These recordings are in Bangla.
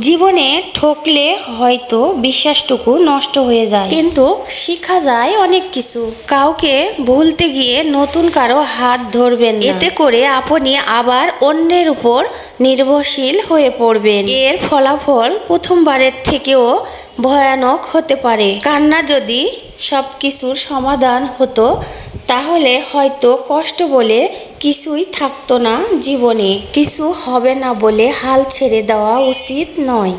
জীবনে ঠকলে হয়তো বিশ্বাসটুকু নষ্ট হয়ে যায়। কিন্তু শিখা যায় অনেক কিছু। কাউকে ভুলতে গিয়ে নতুন কারও হাত ধরবেন এতে করে আপনি আবার অন্যের উপর নির্ভরশীল হয়ে পড়বেন। এর ফলাফল প্রথমবারের থেকেও ভয়ানক হতে পারে। কান্না যদি সব কিছুর সমাধান হতো, তাহলে হয়তো কষ্ট বলে কিছুই থাকতো না জীবনে। কিছু হবে না বলে হাল ছেড়ে দেওয়া উচিত নয়।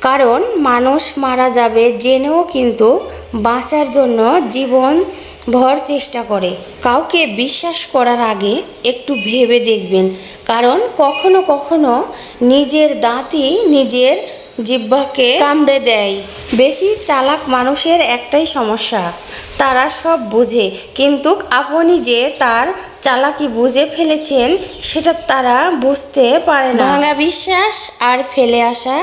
কারণ মানুষ মারা যাবে জেনেও কিন্তু বাঁচার জন্য জীবন ভর চেষ্টা করে। কাউকে বিশ্বাস করার আগে একটু ভেবে দেখবেন। কারণ কখনো কখনো নিজের দাঁতই নিজের জিহ্বাকে কামড়ে দেয়। বেশি চালাক মানুষের একটাই সমস্যা তারা সব বুঝে কিন্তু আপনি যে তার চালাকি বুঝে ফেলেছেন সেটা তারা বুঝতে পারে না। ভাঙা বিশ্বাস আর ফেলে আসা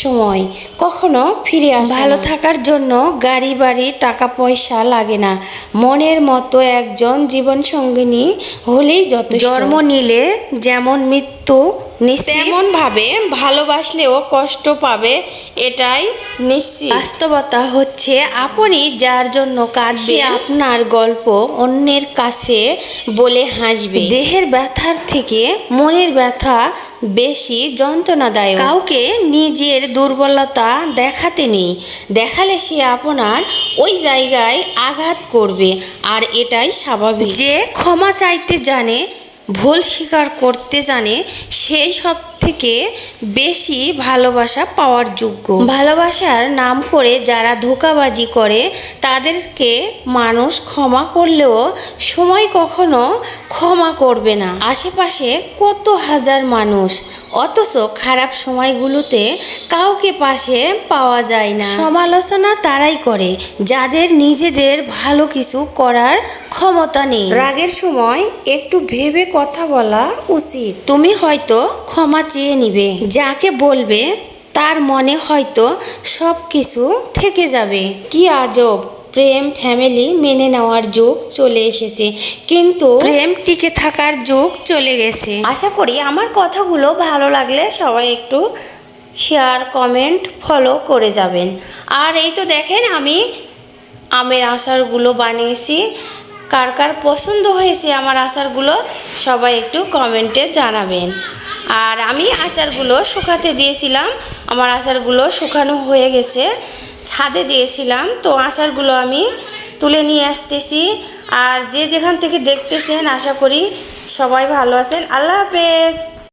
সময় কখনো ফিরে আসে ভালো থাকার জন্য গাড়ি বাড়ি টাকা পয়সা লাগে না। মনের মতো একজন জীবন সঙ্গিনী হলেই যত জন্ম নিলে যেমন মৃত্যু তেমন ভাবে ভালোবাসলেও কষ্ট পাবে এটাই নিশ্চিত। বাস্তবতা হচ্ছে আপনি যার জন্য কাঁদবে আপনার গল্প অন্যের কাছে বলে হাসবে। দেহের ব্যথার থেকে মনের ব্যথা বেশি যন্ত্রণাদায়ক। কাউকে নিজের দুর্বলতা দেখাতে নেই দেখালে সে আপনার ওই জায়গায় আঘাত করবে আর এটাই স্বাভাবিক। যে ক্ষমা চাইতে জানে ভুল স্বীকার করতে জানে, সেই সব থেকে বেশি ভালোবাসা পাওয়ার যোগ্য। ভালোবাসার নাম করে যারা ধোকাবাজি করে, তাদেরকে মানুষ ক্ষমা করলেও সময় কখনো ক্ষমা করবে না। আশেপাশে কত হাজার মানুষ অথচ খারাপ সময়গুলোতে কাউকে পাশে পাওয়া যায় না। সমালোচনা তারাই করে যাদের নিজেদের ভালো কিছু করার ক্ষমতা নেই। রাগের সময় একটু ভেবে কথা বলা উচিত। তুমি হয়তো ক্ষমা চেয়ে নিবে। যাকে বলবে তার মনে হয়তো সব কিছু থেকে যাবে। কি আজব! প্রেম ফ্যামিলি মেনে নেওয়ার যুগ চলে এসেছে। কিন্তু প্রেম টিকে থাকার যুগ চলে গেছে। আশা করি আমার কথাগুলো ভালো লাগলে সবাই একটু শেয়ার কমেন্ট ফলো করে যাবেন। আর এই তো দেখেন আমি আমের আচারগুলো বানিয়েছি। কার কার পছন্দ হয়েছে আমার আচারগুলো সবাই একটু কমেন্টে জানাবেন। আর আমি আচারগুলো শুকাতে দিয়েছিলাম, আমার আচারগুলো শুকানো হয়ে গেছে, ছাদে দিয়েছিলাম, তো আচারগুলো আমি তুলে নিয়ে আসতেছি। আর যে যেখান থেকে দেখতেছেন, আশা করি সবাই ভালো আছেন। আল্লাহ হাফেজ।